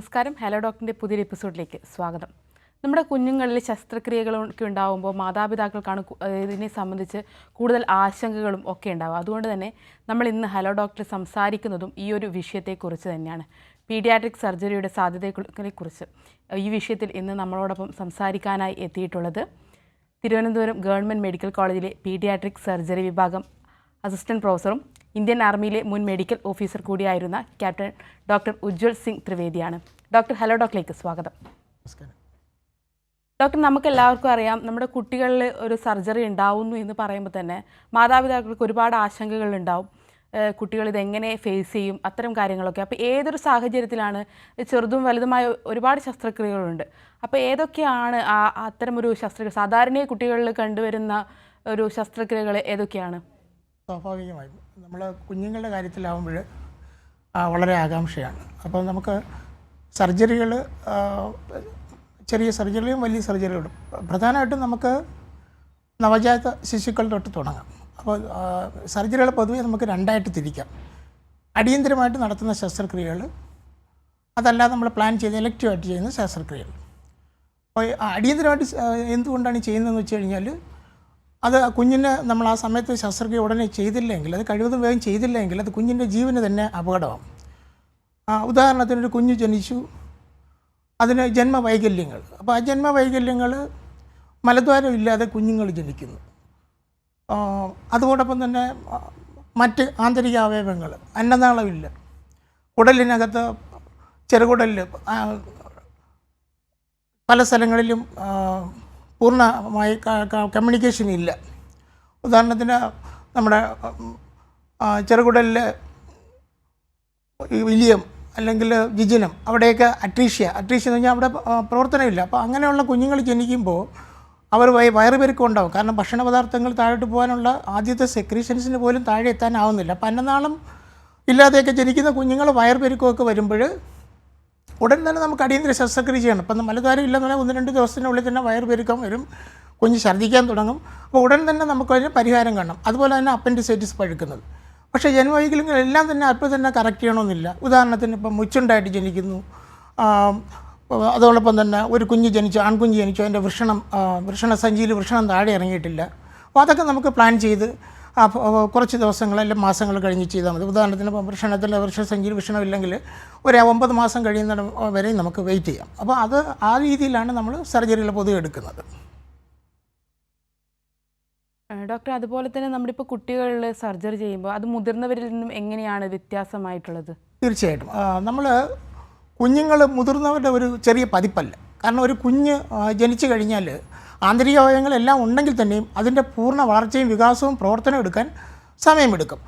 നമസ്കാരം. ഹലോ ഡോക്ടറിന്റെ പുതിയൊരു എപ്പിസോഡിലേക്ക് സ്വാഗതം. നമ്മുടെ കുഞ്ഞുങ്ങളിൽ ശസ്ത്രക്രിയകളൊക്കെ ഉണ്ടാകുമ്പോൾ മാതാപിതാക്കൾക്കാണ് ഇതിനെ സംബന്ധിച്ച് കൂടുതൽ ആശങ്കകളും ഒക്കെ ഉണ്ടാവുക. അതുകൊണ്ട് തന്നെ നമ്മൾ ഇന്ന് ഹലോ ഡോക്ടർ സംസാരിക്കുന്നതും ഈ ഒരു വിഷയത്തെക്കുറിച്ച് തന്നെയാണ്. പീഡിയാട്രിക് സർജറിയുടെ സാധ്യതകളെ കുറിച്ച് ഈ വിഷയത്തിൽ ഇന്ന് നമ്മളോടൊപ്പം സംസാരിക്കാനായി എത്തിയിട്ടുള്ളത് തിരുവനന്തപുരം ഗവൺമെന്റ് മെഡിക്കൽ കോളേജിലെ പീഡിയാട്രിക് സർജറി വിഭാഗം അസിസ്റ്റന്റ് പ്രൊഫസറും ഇന്ത്യൻ ആർമിയിലെ മുൻ മെഡിക്കൽ ഓഫീസർ കൂടിയായിരുന്ന ക്യാപ്റ്റൻ ഡോക്ടർ ഉജ്ജ്വൽ സിംഗ് ത്രിവേദിയാണ്. ഡോക്ടർ ഹലോ ഡോക്ടറിലേക്ക് സ്വാഗതം. നമസ്കാരം. ഡോക്ടർ നമുക്ക് എല്ലാവർക്കും അറിയാം നമ്മുടെ കുട്ടികളിൽ ഒരു സർജറി ഉണ്ടാവുന്നു എന്ന് പറയുമ്പോൾ തന്നെ മാതാപിതാക്കൾക്ക് ഒരുപാട് ആശങ്കകൾ ഉണ്ടാവും. കുട്ടികൾ ഇതെങ്ങനെ ഫേസ് ചെയ്യും അത്തരം കാര്യങ്ങളൊക്കെ. അപ്പോൾ ഏതൊരു സാഹചര്യത്തിലാണ് ചെറുതും വലുതുമായ ഒരുപാട് ശസ്ത്രക്രിയകളുണ്ട്. അപ്പോൾ ഏതൊക്കെയാണ് ആ അത്തരം ഒരു ശസ്ത്രക്രിയ സാധാരണ കുട്ടികളിൽ കണ്ടുവരുന്ന ഒരു ശസ്ത്രക്രിയകൾ ഏതൊക്കെയാണ്? സ്വാഭാവികമായും. നമ്മൾ കുഞ്ഞുങ്ങളുടെ കാര്യത്തിലാവുമ്പോൾ വളരെ ആകാംക്ഷയാണ്. അപ്പോൾ നമുക്ക് സർജറികൾ ചെറിയ സർജറിയും വലിയ സർജറികളും പ്രധാനമായിട്ടും നമുക്ക് നവജാത ശിശുക്കൾ തൊട്ട് തുടങ്ങാം. അപ്പോൾ സർജറികൾ പൊതുവെ നമുക്ക് രണ്ടായിട്ട് തിരിക്കാം. അടിയന്തരമായിട്ട് നടത്തുന്ന ശസ്ത്രക്രിയകൾ അതല്ലാതെ നമ്മൾ പ്ലാൻ ചെയ്ത് ഇലക്റ്റീവായിട്ട് ചെയ്യുന്ന ശസ്ത്രക്രിയകൾ അപ്പോൾ അടിയന്തരമായിട്ട് എന്തുകൊണ്ടാണ് ചെയ്യുന്നതെന്ന് വെച്ച് കഴിഞ്ഞാൽ അത് കുഞ്ഞിന് നമ്മൾ ആ സമയത്ത് ശസ്ത്രക്രിയ ഉടനെ ചെയ്തില്ലെങ്കിൽ അത് കഴിവതും വേഗം ചെയ്തില്ലെങ്കിൽ അത് കുഞ്ഞിന്റെ ജീവന് തന്നെ അപകടമാകും ഉദാഹരണത്തിന് ഒരു കുഞ്ഞ് ജനിച്ചു. അതിന് ജന്മവൈകല്യങ്ങൾ. അപ്പോൾ ആ ജന്മവൈകല്യങ്ങൾ മലദ്വാരം ഇല്ലാതെ കുഞ്ഞുങ്ങൾ ജനിക്കുന്നു. അതോടൊപ്പം തന്നെ മറ്റ് ആന്തരിക അവയവങ്ങൾ അന്നനാളമില്ല കുടലിനകത്ത് ചെറുകുടലിൽ പല സ്ഥലങ്ങളിലും പൂർണമായി കമ്മ്യൂണിക്കേഷൻ ഇല്ല. ഉദാഹരണത്തിന് നമ്മുടെ ചെറുകുടലിൽ വിലിയം അല്ലെങ്കിൽ ജിജിനം അവിടെയൊക്കെ അട്രീഷ്യ. അട്രീഷ്യ എന്ന് പറഞ്ഞാൽ അവിടെ പ്രവർത്തനമില്ല. അപ്പോൾ അങ്ങനെയുള്ള കുഞ്ഞുങ്ങൾ ജനിക്കുമ്പോൾ അവർ വയ- വയറുപെരുക്കം ഉണ്ടാവും കാരണം ഭക്ഷണ പദാർത്ഥങ്ങൾ താഴോട്ട് പോകാനുള്ള ആദ്യത്തെ സെക്രീഷൻസിന് പോലും താഴെ എത്താനാവുന്നില്ല. അപ്പം അന്നനാളം ഇല്ലാതെയൊക്കെ ജനിക്കുന്ന കുഞ്ഞുങ്ങൾ വയറുപെരുക്കമൊക്കെ വരുമ്പോൾ ഉടൻ തന്നെ നമുക്ക് അടിയന്തര ശസ്ത്രക്രിയ ചെയ്യണം. ഇപ്പം മലദ്വാരം ഇല്ലെന്ന് പറഞ്ഞാൽ ഒന്ന് രണ്ട് ദിവസത്തിനുള്ളിൽ തന്നെ വയർ പെരുക്കം വരും കുഞ്ഞ് ഛർദ്ദിക്കാൻ തുടങ്ങും. അപ്പോൾ ഉടൻ തന്നെ നമുക്ക് അതിന് പരിഹാരം കാണണം. അതുപോലെ തന്നെ അപ്പൻഡിസൈറ്റിസ് പഴുക്കുന്നത്. പക്ഷേ എല്ലാം തന്നെ അപ്പം തന്നെ കറക്റ്റ് ചെയ്യണമെന്നില്ല. ഉദാഹരണത്തിന് ഇപ്പം മുച്ചുണ്ടായിട്ട് ജനിക്കുന്നു. അതോടൊപ്പം തന്നെ ഒരു കുഞ്ഞ് ജനിച്ചു ആൺകുഞ്ഞ് ജനിച്ചു അതിന്റെ വൃഷണം വൃഷണ സഞ്ചിയിൽ വൃഷണം താഴെ ഇറങ്ങിയിട്ടില്ല. അപ്പോൾ അതൊക്കെ നമുക്ക് പ്ലാൻ ചെയ്ത് കുറച്ച് ദിവസങ്ങൾ അല്ലെങ്കിൽ മാസങ്ങൾ കഴിഞ്ഞ് ചെയ്താൽ മതി. ഉദാഹരണത്തിന് ഭക്ഷണത്തിൽ വൃഷണത്തിൽ വൃഷസഞ്ചിയിൽ വൃഷണം ഇല്ലെങ്കിൽ ഒരു ഒമ്പത് മാസം കഴിയുന്ന വരെ നമുക്ക് വെയിറ്റ് ചെയ്യാം. അപ്പോൾ അത് ആ രീതിയിലാണ് നമ്മൾ സർജറികൾ പൊതുവെ എടുക്കുന്നത്. ഡോക്ടർ അതുപോലെ തന്നെ നമ്മളിപ്പോൾ കുട്ടികളിൽ സർജറി ചെയ്യുമ്പോൾ അത് മുതിർന്നവരിൽ നിന്നും എങ്ങനെയാണ് വ്യത്യാസമായിട്ടുള്ളത്? തീർച്ചയായിട്ടും. നമ്മൾ കുഞ്ഞുങ്ങൾ മുതിർന്നവരുടെ ഒരു ചെറിയ പതിപ്പല്ല. കാരണം ഒരു കുഞ്ഞ് ജനിച്ചു കഴിഞ്ഞാൽ ആന്തരിക അവയവങ്ങളെല്ലാം ഉണ്ടെങ്കിൽ തന്നെയും അതിന്റെ പൂർണ വളർച്ചയും വികാസവും പ്രവർത്തനം എടുക്കാൻ സമയമെടുക്കും.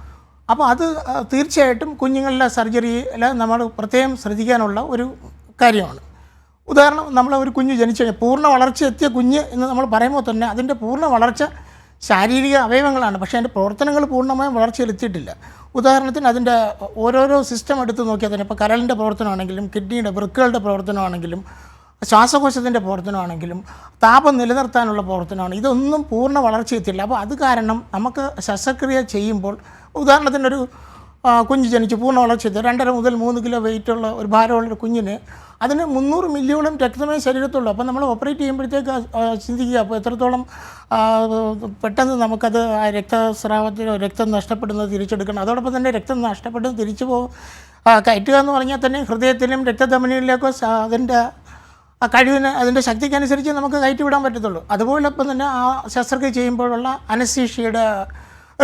അപ്പോൾ അത് തീർച്ചയായിട്ടും കുഞ്ഞുങ്ങളിലെ സർജറിയിൽ നമ്മൾ പ്രത്യേകം ശ്രദ്ധിക്കാനുള്ള ഒരു കാര്യമാണ്. ഉദാഹരണം നമ്മൾ ഒരു കുഞ്ഞ് ജനിച്ചു കഴിഞ്ഞാൽ പൂർണ വളർച്ച എത്തിയ കുഞ്ഞ് എന്ന് നമ്മൾ പറയുമ്പോൾ തന്നെ അതിന്റെ പൂർണ വളർച്ച ശാരീരിക അവയവങ്ങളാണ്. പക്ഷേ അതിന്റെ പ്രവർത്തനങ്ങൾ പൂർണമായും വളർച്ചയിലെത്തിയിട്ടില്ല ഉദാഹരണത്തിന് അതിന്റെ ഓരോരോ സിസ്റ്റം എടുത്ത് നോക്കിയാൽ തന്നെ ഇപ്പോൾ കരളിന്റെ പ്രവർത്തനമാണെങ്കിലും കിഡ്നിയുടെ വൃക്കുകളുടെ പ്രവർത്തനമാണെങ്കിലും ശ്വാസകോശത്തിന്റെ പ്രവർത്തനമാണെങ്കിലും താപം നിലനിർത്താനുള്ള പ്രവർത്തനമാണ്. ഇതൊന്നും പൂർണ വളർച്ചയെത്തില്ല അപ്പോൾ അത് കാരണം നമുക്ക് ശസ്ത്രക്രിയ ചെയ്യുമ്പോൾ ഉദാഹരണത്തിനൊരു കുഞ്ഞ് ജനിച്ചു പൂർണ വളർച്ചയെത്തി രണ്ടര മുതൽ മൂന്ന് കിലോ വെയിറ്റുള്ള ഒരു ഭാരമുള്ള ഒരു കുഞ്ഞിന് അതിന് മുന്നൂറ് മില്ലിയോളം രക്തമേ ശരീരത്തുള്ളൂ. അപ്പോൾ നമ്മൾ ഓപ്പറേറ്റ് ചെയ്യുമ്പോഴത്തേക്ക് ചിന്തിക്കുക അപ്പോൾ എത്രത്തോളം പെട്ടെന്ന് നമുക്കത് ആ രക്തസ്രാവത്തിനോ രക്തം നഷ്ടപ്പെടുന്നത് തിരിച്ചെടുക്കണം. അതോടൊപ്പം തന്നെ രക്തം നഷ്ടപ്പെടുന്നത് തിരിച്ചു പോകും കയറ്റുക എന്ന് പറഞ്ഞാൽ തന്നെ ഹൃദയത്തിലും രക്തധമനിയിലേക്കോ അതിന്റെ ആ കഴിവിന് അതിന്റെ ശക്തിക്കനുസരിച്ച് നമുക്ക് കയറ്റി വിടാൻ പറ്റത്തുള്ളൂ. അതുപോലൊപ്പം തന്നെ ആ ശസ്ത്രക്രിയ ചെയ്യുമ്പോഴുള്ള അനസ്തീഷ്യയുടെ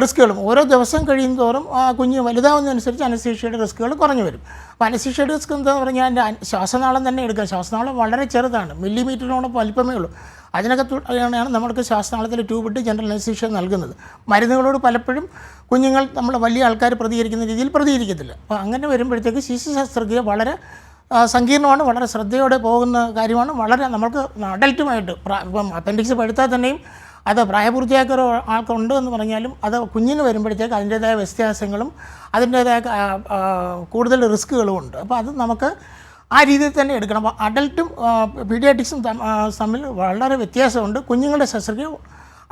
റിസ്ക്കുകളും ഓരോ ദിവസം കഴിയും തോറും ആ കുഞ്ഞ് വലുതാവുന്നതനുസരിച്ച് അനസ്തീഷ്യയുടെ റിസ്ക്കുകൾ കുറഞ്ഞു വരും. അപ്പോൾ അനസ്തീഷ്യയുടെ റിസ്ക് എന്താ പറഞ്ഞാൽ അതിന്റെ ശ്വാസനാളം തന്നെ എടുക്കുക. ശ്വാസനാളം വളരെ ചെറുതാണ്. മില്ലിമീറ്ററിനോളം വലിപ്പമേ ഉള്ളൂ. അതിനൊക്കെ തുടങ്ങിയാണ് നമ്മൾക്ക് ശ്വാസനാളത്തിൽ ട്യൂബ് ഇട്ട് ജനറൽ അനസ്തീഷ്യ നൽകുന്നത്. മരുന്നുകളോട് പലപ്പോഴും കുഞ്ഞുങ്ങൾ നമ്മൾ വലിയ ആൾക്കാർ പ്രതികരിക്കുന്ന രീതിയിൽ പ്രതികരിക്കത്തില്ല. അപ്പോൾ അങ്ങനെ വരുമ്പോഴത്തേക്ക് ശിശു ശസ്ത്രക്രിയ വളരെ സങ്കീർണമാണ് വളരെ ശ്രദ്ധയോടെ പോകുന്ന കാര്യമാണ് വളരെ നമുക്ക് അഡൽട്ടുമായിട്ട് ഇപ്പം അപ്പൻഡിക്സ് പഴുത്താൽ തന്നെയും അത് പ്രായപൂർത്തിയാക്കിയ ആൾക്കുണ്ട് എന്ന് പറഞ്ഞാലും അത് കുഞ്ഞിന് വരുമ്പോഴത്തേക്ക് അതിന്റേതായ വ്യത്യാസങ്ങളും അതിന്റേതായ കൂടുതൽ റിസ്ക്കുകളും ഉണ്ട്. അപ്പോൾ അത് നമുക്ക് ആ രീതിയിൽ തന്നെ എടുക്കണം. അപ്പോൾ അഡൽട്ടും പീഡിയാറ്റിക്സും തമ്മിൽ വളരെ വ്യത്യാസമുണ്ട്. കുഞ്ഞുങ്ങളുടെ ശസ്ത്രക്രിയ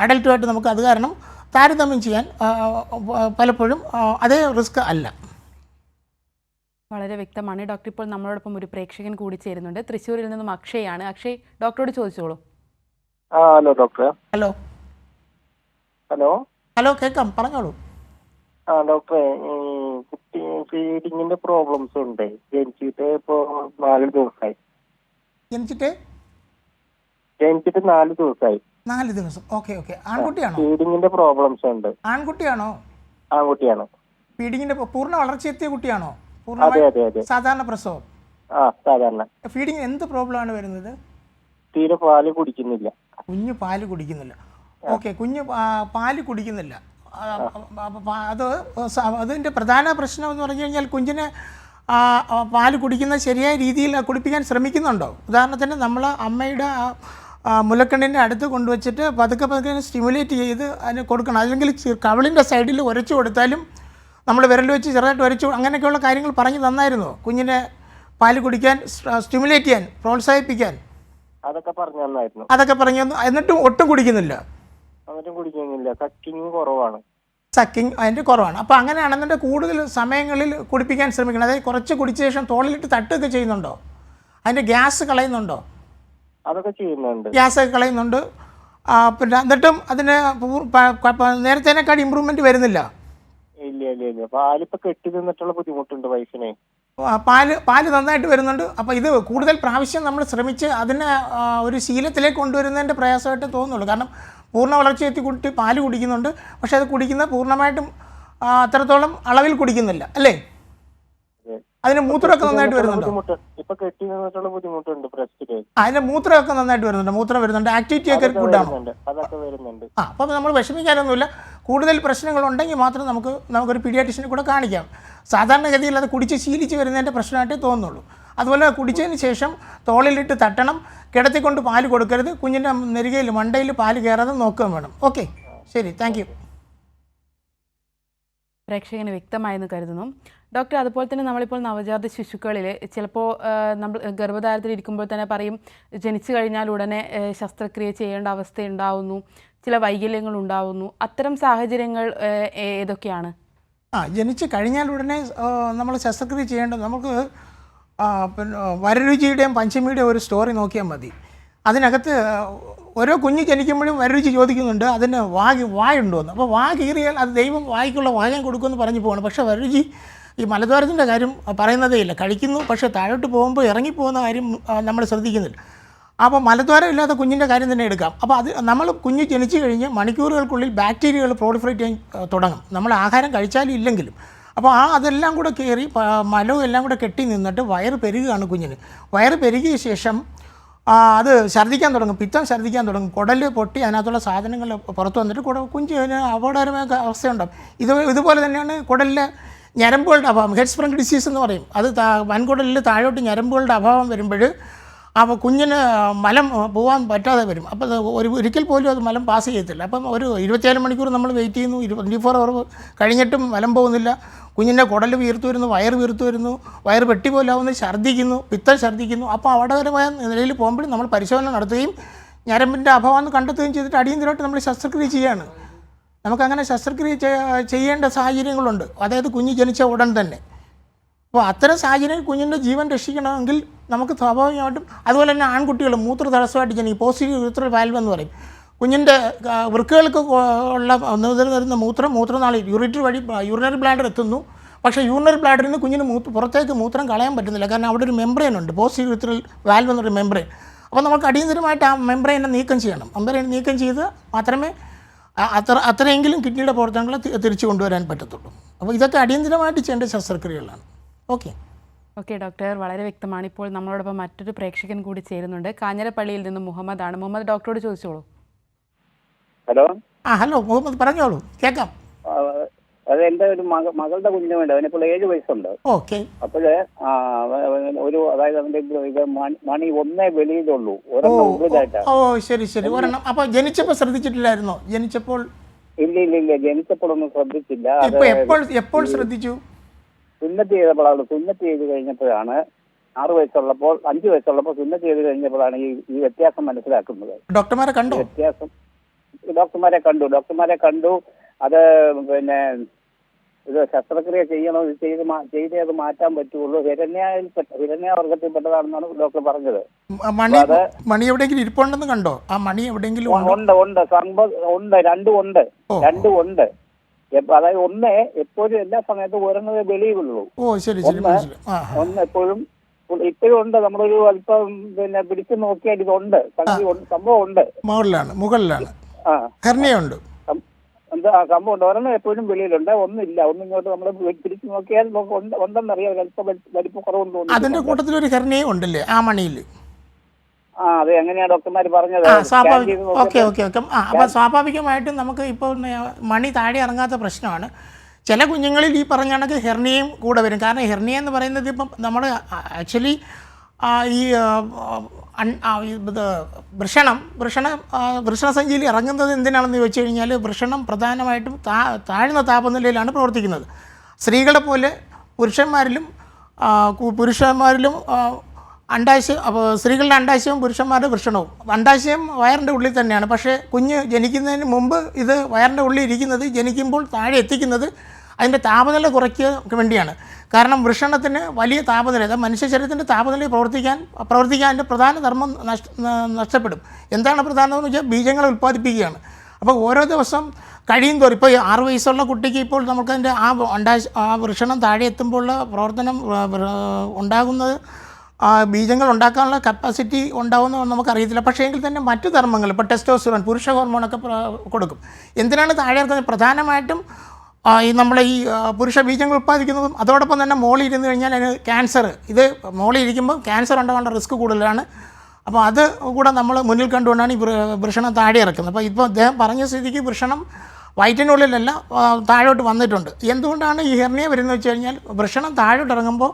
അഡൽട്ടുമായിട്ട് നമുക്ക് അത് കാരണം താരതമ്യം ചെയ്യാൻ പലപ്പോഴും അതേ റിസ്ക് അല്ല. വളരെ വ്യക്തമാണ്. ഡോക്ടർ ഇപ്പോൾ നമ്മളോടൊപ്പം ഒരു പ്രേക്ഷകൻ കൂടി ചേരുന്നുണ്ട്. തൃശ്ശൂരിൽ നിന്നും അക്ഷയാണ്. അക്ഷയ് ഡോക്ടറോട് ചോദിച്ചോളൂ. ആ hello doctor hello. Hello. Hello കേൾക്കാം. പറഞ്ഞോളൂ. ആ ഡോക്ടറെ ഈ കുട്ടി ഫീഡിങ്ങിന്റെ പ്രോബ്ലംസ് ഉണ്ട്. ജനിച്ചിട്ട് ഇപ്പോ നാല് ദിവസമായി. ജനിച്ചിട്ട്? ജനിച്ചിട്ട് നാല് ദിവസമായി. നാല് ദിവസം. Okay okay. ആൺകുട്ടിയാണോ? ഫീഡിങ്ങിന്റെ പ്രോബ്ലംസ് ഉണ്ട്. ആൺകുട്ടിയാണോ? ആൺകുട്ടിയാണോ. ഫീഡിങ്ങിന്റെ പൂർണ വളർച്ചയെത്തിയ കുട്ടിയാണോ? പൂർണമായി സാധാരണ പ്രസവം? ആ സാധാരണ. ഫീഡിങ് എന്ത് പ്രോബ്ലം ആണ് വരുന്നത്? തീരെ പാൽ കുടിക്കുന്നില്ല. കുഞ്ഞു പാൽ കുടിക്കുന്നില്ല. ഓക്കെ കുഞ്ഞു പാൽ കുടിക്കുന്നില്ല. അത് അതിന്റെ അതിന്റെ പ്രധാന പ്രശ്നം എന്ന് പറഞ്ഞു കഴിഞ്ഞാൽ കുഞ്ഞിന് പാൽ കുടിക്കുന്ന ശരിയായ രീതിയിൽ കുടിപ്പിക്കാൻ ശ്രമിക്കുന്നുണ്ടോ? ഉദാഹരണത്തിന് നമ്മൾ അമ്മയുടെ മുലക്കണ്ണിന്റെ അടുത്ത് കൊണ്ടുവച്ചിട്ട് പതുക്കെ പതുക്കെ സ്റ്റിമുലേറ്റ് ചെയ്ത് അതിന് കൊടുക്കണം. അല്ലെങ്കിൽ കവളിന്റെ സൈഡിൽ ഉരച്ചു കൊടുത്താലും നമ്മൾ വിരൽ വെച്ച് ചെറുതായിട്ട് വരച്ചു അങ്ങനെയൊക്കെയുള്ള കാര്യങ്ങൾ പറഞ്ഞു തന്നായിരുന്നു. കുഞ്ഞിനെ പാൽ കുടിക്കാൻ സ്റ്റിമുലേറ്റ് ചെയ്യാൻ പ്രോത്സാഹിപ്പിക്കാൻ. അതൊക്കെ പറഞ്ഞു തന്നായിരുന്നു. അതൊക്കെ പറഞ്ഞു എന്നിട്ടും ഒട്ടും കുടിക്കുന്നില്ല. എന്നിട്ടും കുടിക്കുന്നില്ല. സക്കിങ് കുറവാണ്. സക്കിങ് അതിന്റെ കുറവാണ്. അപ്പോൾ അങ്ങനെയാണെന്നുണ്ടെങ്കിൽ കൂടുതൽ സമയങ്ങളിൽ കുടിപ്പിക്കാൻ ശ്രമിക്കണം അതായത് കുറച്ച് കുടിച്ച ശേഷം തോളിലിട്ട് തട്ടുകയൊക്കെ ചെയ്യുന്നുണ്ടോ? അതിന്റെ ഗ്യാസ് കളയുന്നുണ്ടോ? അതൊക്കെ ചെയ്യുന്നുണ്ട്. ഗ്യാസ് ഒക്കെ കളയുന്നുണ്ട്. പിന്നെ എന്നിട്ടും അതിന് നേരത്തേനേക്കാൾ ഇമ്പ്രൂവ്മെന്റ് വരുന്നില്ല. ഇല്ല ഇല്ല ഇല്ല. പാലിപ്പോ കെട്ടി നിന്നിട്ടുള്ള ബുദ്ധിമുട്ടുണ്ട് വൈഫിനെ. പാൽ പാൽ നന്നായിട്ട് വരുന്നുണ്ട്. അപ്പോൾ ഇത് കൂടുതൽ പ്രാവശ്യം നമ്മൾ ശ്രമിച്ച് അതിനെ ഒരു ശീലത്തിലേക്ക് കൊണ്ടുവരുന്നതിന്റെ പ്രയാസമായിട്ട് തോന്നുള്ളൂ കാരണം പൂർണ വളർച്ചയെത്തി കുട്ടി പാൽ കുടിക്കുന്നുണ്ട്. പക്ഷെ അത് കുടിക്കുന്ന പൂർണമായിട്ടും അത്രത്തോളം അളവിൽ കുടിക്കുന്നില്ല. അല്ലേ? അതെ. അതിന് മൂത്രമൊക്കെ നന്നായിട്ട് വരുന്നുണ്ട്? അതിന്റെ മൂത്രമൊക്കെ നന്നായിട്ട് വരുന്നുണ്ട്. മൂത്രം വരുന്നുണ്ട്. ആക്ടിവിറ്റി ഒക്കെ കൂട്ടാണോ? ആ അപ്പം നമ്മൾ വിഷമിക്കാനൊന്നുമില്ല. കൂടുതൽ പ്രശ്നങ്ങളുണ്ടെങ്കിൽ മാത്രം നമുക്ക് നമുക്കൊരു പീഡിയാട്രിഷനെ കൂടെ കാണിക്കാം. സാധാരണഗതിയിൽ അത് കുടിച്ച് ശീലിച്ച് വരുന്നതിന്റെ പ്രശ്നമായിട്ടേ തോന്നുള്ളൂ അതുപോലെ കുടിച്ചതിന് ശേഷം തോളിലിട്ട് തട്ടണം കിടത്തിക്കൊണ്ട് പാൽ കൊടുക്കരുത് കുഞ്ഞിന്റെ നെരുകയിൽ മണ്ടയിൽ പാൽ കയറാതെ നോക്കുകയും വേണം. ഓക്കെ ശരി താങ്ക് യു. പ്രേക്ഷകന് വ്യക്തമായെന്ന് കരുതുന്നു. ഡോക്ടർ അതുപോലെ തന്നെ നമ്മളിപ്പോൾ നവജാത ശിശുക്കളിൽ ചിലപ്പോൾ നമ്മൾ ഗർഭധാരത്തിൽ ഇരിക്കുമ്പോൾ തന്നെ പറയും ജനിച്ചു കഴിഞ്ഞാൽ ഉടനെ ശസ്ത്രക്രിയ ചെയ്യേണ്ട അവസ്ഥ ഉണ്ടാവുന്നു. ചില വൈകല്യങ്ങൾ ഉണ്ടാവുന്നു അത്തരം സാഹചര്യങ്ങൾ ഏതൊക്കെയാണ്? ആ ജനിച്ച് കഴിഞ്ഞാൽ ഉടനെ നമ്മൾ ശസ്ത്രക്രിയ ചെയ്യേണ്ടത് നമുക്ക് പിന്നെ വരരുചിയുടെയും പഞ്ചമിയുടെയും ഒരു സ്റ്റോറി നോക്കിയാൽ മതി. അതിനകത്ത് ഓരോ കുഞ്ഞ് ജനിക്കുമ്പോഴും വരരുചി ചോദിക്കുന്നുണ്ട്. അതിന് വാ വായുണ്ടോ എന്ന്. അപ്പോൾ വാ കീറിയാൽ അത് ദൈവം വായിക്കുള്ള വായം കൊടുക്കുമെന്ന് പറഞ്ഞു പോകണം പക്ഷേ വരരുചി ഈ മലദ്വാരത്തിന്റെ കാര്യം പറയുന്നതേ ഇല്ല കഴിക്കുന്നു പക്ഷേ താഴോട്ട് പോകുമ്പോൾ ഇറങ്ങിപ്പോകുന്ന കാര്യം നമ്മൾ ശ്രദ്ധിക്കുന്നില്ല. അപ്പോൾ മലദ്വാരം ഇല്ലാത്ത കുഞ്ഞിന്റെ കാര്യം തന്നെ എടുക്കാം. അപ്പോൾ അത് നമ്മൾ കുഞ്ഞ് ജനിച്ചു കഴിഞ്ഞ് മണിക്കൂറുകൾക്കുള്ളിൽ ബാക്ടീരിയകൾ പ്രോളിഫറേറ്റ് ചെയ്യാൻ തുടങ്ങും. നമ്മൾ ആഹാരം കഴിച്ചാലും ഇല്ലെങ്കിലും. അപ്പോൾ ആ അതെല്ലാം കൂടെ കയറി മലവും എല്ലാം കൂടെ കെട്ടി നിന്നിട്ട് വയറ് പെരുകുകയാണ് കുഞ്ഞിന്. വയറ് പെരുകിയ ശേഷം അത് ഛർദ്ദിക്കാൻ തുടങ്ങും. പിത്തം ഛർദ്ദിക്കാൻ തുടങ്ങും. കുടൽ പൊട്ടി അതിനകത്തുള്ള സാധനങ്ങൾ പുറത്തു വന്നിട്ട് കുട കുഞ്ചിന് അപകടകരമായ അവസ്ഥയുണ്ടാവും. ഇത് ഇതുപോലെ തന്നെയാണ് കുടലിലെ ഞരമ്പുകളുടെ അഭാവം. ഹെഡ് സ്പ്രിങ് ഡിസീസ് എന്ന് പറയും. അത് വൻകുടലിൽ താഴോട്ട് ഞരമ്പുകളുടെ അഭാവം വരുമ്പോൾ അപ്പോൾ കുഞ്ഞിന് മലം പോകാൻ പറ്റാതെ വരും. അപ്പോൾ ഒരു ഒരിക്കൽ പോലും അത് മലം പാസ് ചെയ്യത്തില്ല. അപ്പം ഒരു ഇരുപത്തിയേഴ് മണിക്കൂർ നമ്മൾ വെയിറ്റ് ചെയ്യുന്നു. ട്വന്റി ഫോർ അവർ കഴിഞ്ഞിട്ടും മലം പോകുന്നില്ല. കുഞ്ഞിന്റെ കുടൽ വീർത്തു വരുന്നു വയറ് വീർത്തു വരുന്നു വയർ വെട്ടി പോലാവുന്നു ഛർദ്ദിക്കുന്നു പിത്തം ഛർദ്ദിക്കുന്നു. അപ്പോൾ അവിടെ അപകടകരമായ നിലയിൽ പോകുമ്പോഴും നമ്മൾ പരിശോധന നടത്തുകയും ഞരമ്പിന്റെ അഭാവം കണ്ടെത്തുകയും ചെയ്തിട്ട് അടിയന്തരമായിട്ട് നമ്മൾ ശസ്ത്രക്രിയ ചെയ്യുകയാണ്. നമുക്കങ്ങനെ ശസ്ത്രക്രിയ ചെയ്യ- ചെയ്യേണ്ട സാഹചര്യങ്ങളുണ്ട്. അതായത് കുഞ്ഞ് ജനിച്ച ഉടൻ തന്നെ. അപ്പോൾ അത്തരം സാഹചര്യം കുഞ്ഞിന്റെ ജീവൻ രക്ഷിക്കണമെങ്കിൽ നമുക്ക് സ്വാഭാവികമായിട്ടും അതുപോലെ തന്നെ ആൺകുട്ടികൾ മൂത്ര തടസ്സമായിട്ട് ജനിക്കും. പോസിറ്റീവ് യൂത്ര വാൽവ് എന്ന് പറയും. കുഞ്ഞിന്റെ വൃക്കുകൾക്ക് ഉള്ള മുതൽ വരുന്ന മൂത്രം മൂത്രനാളി യൂറിറ്റർ വഴി യൂറിനറി ബ്ലാഡർ എത്തുന്നു. പക്ഷേ യൂറിനറി ബ്ലാഡറിൽ നിന്ന് കുഞ്ഞിന് മൂത്ത് പുറത്തേക്ക് മൂത്രം കളയാൻ പറ്റുന്നില്ല. കാരണം അവിടെ ഒരു മെംബ്രെയിൻ ഉണ്ട്. പോസിറ്റീവ് യൂത്രൽ വാൽവ് എന്നൊരു മെംബ്രെയിൻ അപ്പോൾ നമുക്ക് അടിയന്തരമായിട്ട് ആ മെംബ്രെയിനെ നീക്കം ചെയ്യണം. മെംബ്രെയിൻ നീക്കം ചെയ്ത് മാത്രമേ അത്ര അത്രയെങ്കിലും കിഡ്നിയുടെ പ്രവർത്തനങ്ങൾ തിരിച്ചു കൊണ്ടുവരാൻ പറ്റത്തുള്ളൂ. അപ്പോൾ ഇതൊക്കെ അടിയന്തരമായിട്ട് ചെയ്യേണ്ട ശസ്ത്രക്രിയകളാണ്. ഓക്കെ. Okay doctor. വളരെ വ്യക്തമാണ്. ഇപ്പോൾ നമ്മളോടൊപ്പം മറ്റൊരു പ്രേക്ഷകൻ കൂടി ചേരുന്നുണ്ട്. കാഞ്ഞിരപ്പള്ളിയിൽ നിന്ന് മുഹമ്മദ് ആണ്. മുഹമ്മദ് ഡോക്ടറോട് ചോദിച്ചോളൂ. ഹലോ? ആ ഹലോ മുഹമ്മദ് പറഞ്ഞോളൂ. കേൾക്കാം. അത് എന്റെ ഒരു മക മകളുടെ കുഞ്ഞിന് വേണ്ടി അവനിപ്പോൾ ഏഴ് വയസ്സുണ്ട്. ഓക്കെ. അപ്പോഴ് ഒരു അതായത് അവന്റെ ഇത് മണി- ഒന്നേ വെളിയിലുള്ളൂ. ഓ ഒരെണ്ണം ഓ, ഓ ശരി ശരി. ഒരെണ്ണം. ജനിച്ചപ്പോൾ ശ്രദ്ധിച്ചിട്ടില്ലായിരുന്നോ? ജനിച്ചപ്പോൾ ഇല്ല ഇല്ല ഇല്ല. ജനിച്ചപ്പോഴൊന്നും ശ്രദ്ധിച്ചില്ല. അത് എപ്പോൾ എപ്പോൾ ശ്രദ്ധിച്ചു? സുന്നത്ത് ചെയ്തപ്പോഴാണ് സുന്നത്ത് ചെയ്ത് കഴിഞ്ഞപ്പോഴാണ് ആറ് വയസ്സുള്ളപ്പോൾ അഞ്ച് വയസ്സുള്ളപ്പോൾ സുന്നത്ത് ചെയ്ത് കഴിഞ്ഞപ്പോഴാണ് ഈ ഈ വ്യത്യാസം മനസ്സിലാക്കുന്നത്. ഡോക്ടർമാരെ കണ്ടു? വ്യത്യാസം ഡോക്ടർമാരെ കണ്ടു. ഡോക്ടർമാരെ കണ്ടു. അത് പിന്നെ ഇത് ശസ്ത്രക്രിയ ചെയ്യണോ ഇത് ചെയ്ത് ചെയ്തേ അത് മാറ്റാൻ പറ്റുള്ളൂ. ഹിരണ്യയിൽപ്പെട്ട ഹിരണ്യവർഗത്തിൽപ്പെട്ടതാണെന്നാണ് ഡോക്ടർ പറഞ്ഞത്. മണി മണി എവിടെയെങ്കിലും ഇരിപ്പുണ്ടെന്ന് കണ്ടോ? ആ മണി എവിടെയെങ്കിലും ഉണ്ടോ ഉണ്ട്. സംഭവം ഉണ്ട്. രണ്ടും ഉണ്ട്. രണ്ടും ഉണ്ട്. അതായത് ഒന്ന് എപ്പോഴും എല്ലാ സമയത്തും ഉയരുന്നത് വെളിയിലുള്ളൂ ഒന്ന്. ഒന്ന് എപ്പോഴും ഇപ്പോഴും ഉണ്ട്. നമ്മളൊരു അല്പം പിന്നെ പിടിച്ചു നോക്കിയാൽ ഇതുണ്ട്. സംഭവം ഉണ്ട്. മുകളിലാണ് മുകളിലാണ്. സം- എന്താ സംഭവം ഉണ്ട്. ഒരെണ്ണം എപ്പോഴും വെളിയിലുണ്ട് ഒന്നില്ല. ഒന്നും ഇങ്ങോട്ട് നമ്മൾ പിടിച്ചു നോക്കിയാൽ ഉണ്ടെന്നറിയാം. അല്പം വലി- വലിപ്പക്കുറവും അതിന്റെ കൂട്ടത്തിൽ ഒരു ഹെർണിയും ഉണ്ടല്ലേ? ആ മണിയിൽ. ആ സ്വാഭാവിക. Okay okay okay. ആ അപ്പോൾ സ്വാഭാവികമായിട്ടും നമുക്ക് ഇപ്പോൾ മണി താഴെ ഇറങ്ങാത്ത പ്രശ്നമാണ്. ചില കുഞ്ഞുങ്ങളിൽ ഈ പറഞ്ഞ കണക്ക് ഹെർണിയയും കൂടെ വരും. കാരണം ഹെർണിയ എന്ന് പറയുന്നത് ഇപ്പം നമ്മൾ ആക്ച്വലി ഈ ഇത് വൃഷണം വൃഷണ വൃഷണസഞ്ചിയിൽ ഇറങ്ങുന്നത് എന്തിനാണെന്ന് ചോദിച്ചു കഴിഞ്ഞാൽ വൃഷണം പ്രധാനമായിട്ടും താ താഴ്ന്ന താപനിലയിലാണ് പ്രവർത്തിക്കുന്നത്. സ്ത്രീകളെ പോലെ പുരുഷന്മാരിലും പുരുഷന്മാരിലും അണ്ടാശയം അപ്പോൾ സ്ത്രീകളുടെ അണ്ടാശയവും പുരുഷന്മാരുടെ വൃഷണവും. അണ്ടാശയം വയറിന്റെ ഉള്ളിൽ തന്നെയാണ്. പക്ഷേ കുഞ്ഞ് ജനിക്കുന്നതിന് മുമ്പ് ഇത് വയറിന്റെ ഉള്ളിൽ ഇരിക്കുന്നത് ജനിക്കുമ്പോൾ താഴെ എത്തിക്കുന്നത് അതിന്റെ താപനില കുറയ്ക്കുക വേണ്ടിയാണ്. കാരണം വൃഷണത്തിന് വലിയ താപനില അതായത് മനുഷ്യ ശരീരത്തിന്റെ താപനില പ്രവർത്തിക്കാൻ പ്രവർത്തിക്കാൻ അതിന്റെ പ്രധാന ധർമ്മം നഷ്ട നഷ്ടപ്പെടും. എന്താണ് പ്രധാനമെന്ന് വെച്ചാൽ ബീജങ്ങളെ ഉൽപ്പാദിപ്പിക്കുകയാണ്. അപ്പോൾ ഓരോ ദിവസം കഴിയും തോറും ഇപ്പോൾ ആറ് വയസ്സുള്ള കുട്ടിക്ക് ഇപ്പോൾ നമുക്കതിന്റെ ആ ഉണ്ടാ ആ വൃഷണം താഴെ എത്തുമ്പോഴുള്ള പ്രവർത്തനം ഉണ്ടാകുന്നത് ബീജങ്ങൾ ഉണ്ടാക്കാനുള്ള കപ്പാസിറ്റി ഉണ്ടാവുമെന്ന് നമുക്കറിയത്തില്ല. പക്ഷേ എങ്കിൽ തന്നെ മറ്റു ധർമ്മങ്ങൾ ഇപ്പോൾ ടെസ്റ്റോസ്റ്റിറോൺ പുരുഷ ഹോർമോണൊക്കെ കൊടുക്കും. എന്തിനാണ് താഴെ ഇറക്കുന്നത് പ്രധാനമായിട്ടും ഈ നമ്മളെ ഈ പുരുഷ ബീജങ്ങൾ ഉൽപ്പാദിക്കുന്നതും അതോടൊപ്പം തന്നെ മോളിൽ ഇരുന്ന് കഴിഞ്ഞാൽ അതിന് ക്യാൻസർ ഇത് മോളിൽ ഇരിക്കുമ്പോൾ ക്യാൻസർ ഉണ്ടാകാനുള്ള റിസ്ക് കൂടുതലാണ്. അപ്പോൾ അത് കൂടെ നമ്മൾ മുന്നിൽ കണ്ടുകൊണ്ടാണ് ഈ വൃഷണം താഴെ ഇറക്കുന്നത്. അപ്പോൾ ഇപ്പോൾ അദ്ദേഹം പറഞ്ഞ സ്ഥിതിക്ക് വൃഷണം വയറ്റിനുള്ളിലല്ല താഴോട്ട് വന്നിട്ടുണ്ട്. എന്തുകൊണ്ടാണ് ഈ ഹെർണിയ വരുന്നത് വെച്ച് കഴിഞ്ഞാൽ വൃഷണം താഴോട്ട് ഇറങ്ങുമ്പോൾ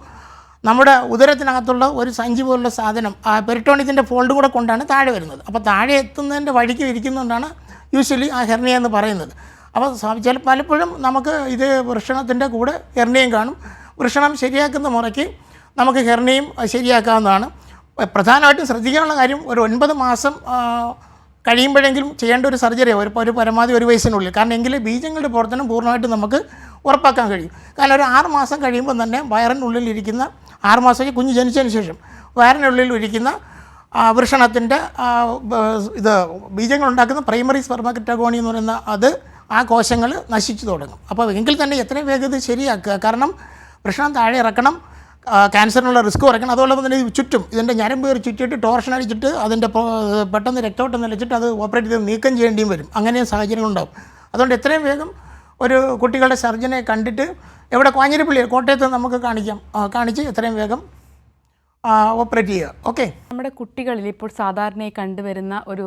നമ്മുടെ ഉദരത്തിനകത്തുള്ള ഒരു സഞ്ചി പോലുള്ള സാധനം ആ പെരിട്ടോണിത്തിന്റെ ഫോൾഡ് കൂടെ കൊണ്ടാണ് താഴെ വരുന്നത്. അപ്പോൾ താഴെ എത്തുന്നതിന്റെ വഴിക്ക് ഇരിക്കുന്നതുകൊണ്ടാണ് യൂഷ്വലി ആ ഹെർണിയ എന്ന് പറയുന്നത്. അപ്പോൾ ചില പലപ്പോഴും നമുക്ക് ഇത് വൃഷണത്തിന്റെ കൂടെ ഹെർണിയും കാണും. വൃഷണം ശരിയാക്കുന്ന മുറയ്ക്ക് നമുക്ക് ഹെർണിയും ശരിയാക്കാവുന്നതാണ്. പ്രധാനമായിട്ടും ശ്രദ്ധിക്കാനുള്ള കാര്യം ഒരു ഒൻപത് മാസം കഴിയുമ്പോഴെങ്കിലും ചെയ്യേണ്ട ഒരു സർജറി ഒരു ഒരു പരമാവധി ഒരു വയസ്സിനുള്ളിൽ. കാരണം എങ്കിൽ ബീജങ്ങളുടെ പ്രവർത്തനം പൂർണമായിട്ടും നമുക്ക് ഉറപ്പാക്കാൻ കഴിയും. കാരണം ഒരു ആറുമാസം കഴിയുമ്പോൾ തന്നെ വയറിനുള്ളിൽ ഇരിക്കുന്ന ആറ് മാസം കുഞ്ഞ് ജനിച്ചതിന് ശേഷം വയറിനുള്ളിൽ ആ, വൃഷണത്തിന്റെ ഇത് ബീജങ്ങൾ ഉണ്ടാക്കുന്ന പ്രൈമറി സ്പെർമക്കറ്റഗോണി എന്ന് പറയുന്ന അത് ആ കോശങ്ങൾ നശിച്ചു തുടങ്ങും. അപ്പോൾ എങ്കിൽ തന്നെ എത്രയും വേഗത്തിൽ ശരിയാക്കുക. കാരണം വൃഷണം താഴെ ഇറക്കണം ക്യാൻസറിനുള്ള റിസ്ക് കുറയ്ക്കണം. അതോടൊപ്പം തന്നെ ചുറ്റും ഇതിന്റെ ഞരമ്പ് കയറി ചുറ്റിയിട്ട് ടോർഷൻ അടിച്ചിട്ട് അതിന്റെ പെട്ടെന്ന് രക്തോട്ടം നിലച്ചിട്ട് അത് ഓപ്പറേറ്റ് ചെയ്ത് നീക്കം ചെയ്യേണ്ടിയും വരും. അങ്ങനെ സാഹചര്യങ്ങളുണ്ടാകും അതുകൊണ്ട് എത്രയും വേഗം ഒരു കുട്ടികളുടെ സർജനെ കണ്ടിട്ട് എവിടെ കോഞ്ഞിരിപ്പള്ളി കോട്ടയത്ത് നമുക്ക് കാണിക്കാം. കാണിച്ച് എത്രയും വേഗം ഓപ്പറേറ്റ് ചെയ്യുക. ഓക്കെ നമ്മുടെ കുട്ടികളിൽ ഇപ്പോൾ സാധാരണയായി കണ്ടുവരുന്ന ഒരു